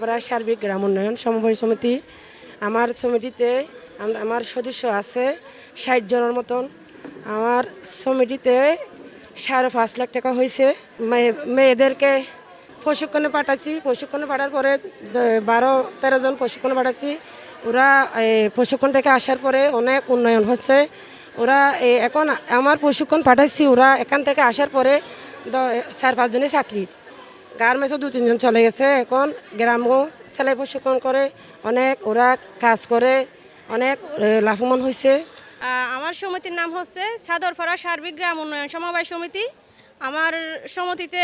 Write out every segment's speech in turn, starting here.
প্রায় সার্বিক গ্রাম উন্নয়ন সমবায় সমিতি। আমার সমিতিতে আমার সদস্য আছে ষাট জনের মতন। আমার সমিতিতে সাড়ে পাঁচ লাখ টাকা হয়েছে। মেয়ে- মেয়েদেরকে প্রশিক্ষণে পাঠাচ্ছি। প্রশিক্ষণে পাঠার পরে বারো, তেরো জন প্রশিক্ষণে পাঠাচ্ছি। ওরা প্রশিক্ষণ থেকে আসার পরে অনেক উন্নয়ন হচ্ছে। ওরা এখন আমার প্রশিক্ষণ পাঠাচ্ছি। ওরা এখান থেকে আসার পরে চার পাঁচজনই চাকরি। গার্মেন্টসও দু তিনজন চলে গেছে এখন গ্রামও সেলাই প্রশিক্ষণ করে, অনেক ওরা কাজ করে, অনেক লাভবান হয়েছে আমার সমিতির নাম হচ্ছে সাদরপাড়া সার্বিক গ্রাম উন্নয়ন সমবায় সমিতি। আমার সমিতিতে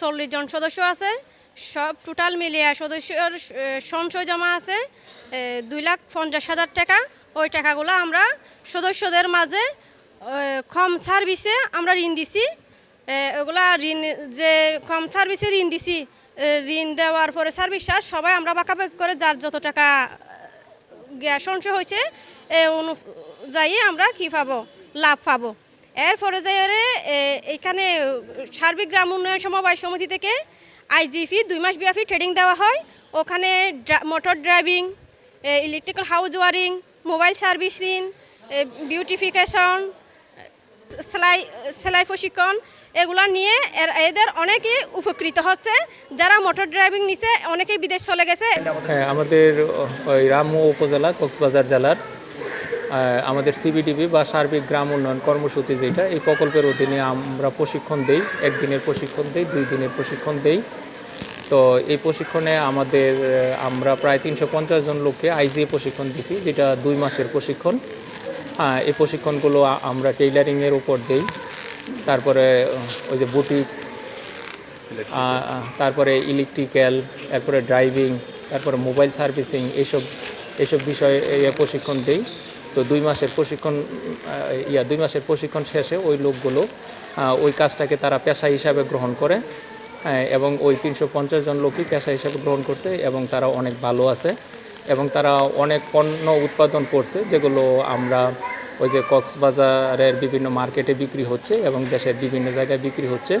চল্লিশ জন সদস্য আছে, সব টোটাল মিলিয়ে সদস্যর সঞ্চয় জমা আছে দুই লাখ পঞ্চাশ হাজার টাকা। ওই টাকাগুলো আমরা সদস্যদের মাঝে কম সার্ভিসে আমরা ঋণ দিছি। ওগুলা ঋণ যে কম সার্ভিসে ঋণ দিছি ঋণ দেওয়ার পরে সার্ভিস সার্ভিসটা সবাই আমরা বাঁকাবাকি করে যার যত টাকা গ্যাস সঞ্চয় হয়েছে এ অনুযায়ী আমরা কি পাবো? লাভ পাবো। এরপরে যাই ওরে এ, এইখানে সার্বিক গ্রাম উন্নয়ন সমবায় সমিতি থেকে আইজিপি দুই মাস ব্যাপী ট্রেডিং দেওয়া হয়। ওখানে motor driving electrical house wiring mobile servicing beautification সেলাই সেলাই প্রশিক্ষণ এগুলো নিয়ে এদের অনেকেই উপকৃত হচ্ছে। যারা মোটর ড্রাইভিং নিছে, অনেকেই বিদেশ চলে গেছে। হ্যাঁ আমাদের, ওই রামু উপজেলা, কক্সবাজার জেলার আমাদের সিবিডিবি বা সার্বিক গ্রাম উন্নয়ন কর্মসূচি যেটা, এই প্রকল্পের অধীনে আমরা প্রশিক্ষণ দেই, একদিনের প্রশিক্ষণ দেই, দুই দিনের প্রশিক্ষণ দেই। তো এই প্রশিক্ষণে আমাদের, আমরা প্রায় তিনশো পঞ্চাশ জন লোককে আইজিএ প্রশিক্ষণ দিছি, যেটা দুই মাসের প্রশিক্ষণ। এই প্রশিক্ষণগুলো আমরা টেইলারিংয়ের উপর দিই। তারপরে ওই যে বুটিক তারপরে ইলেকট্রিক্যাল তারপরে ড্রাইভিং তারপরে মোবাইল সার্ভিসিং এইসব এইসব বিষয়ে প্রশিক্ষণ দেই। তো দুই মাসের প্রশিক্ষণ ইয়া দুই মাসের প্রশিক্ষণ শেষে ওই লোকগুলো ওই কাজটাকে তারা পেশা হিসাবে গ্রহণ করে এবং ওই তিনশো পঞ্চাশ জন লোকই পেশা হিসাবে গ্রহণ করছে এবং তারা অনেক ভালো আছে। এবং তারা অনেক পণ্য উৎপাদন করছে, যেগুলো আমরা ওই যে কক্সবাজারের বিভিন্ন মার্কেটে বিক্রি হচ্ছে এবং দেশের বিভিন্ন জায়গায় বিক্রি হচ্ছে।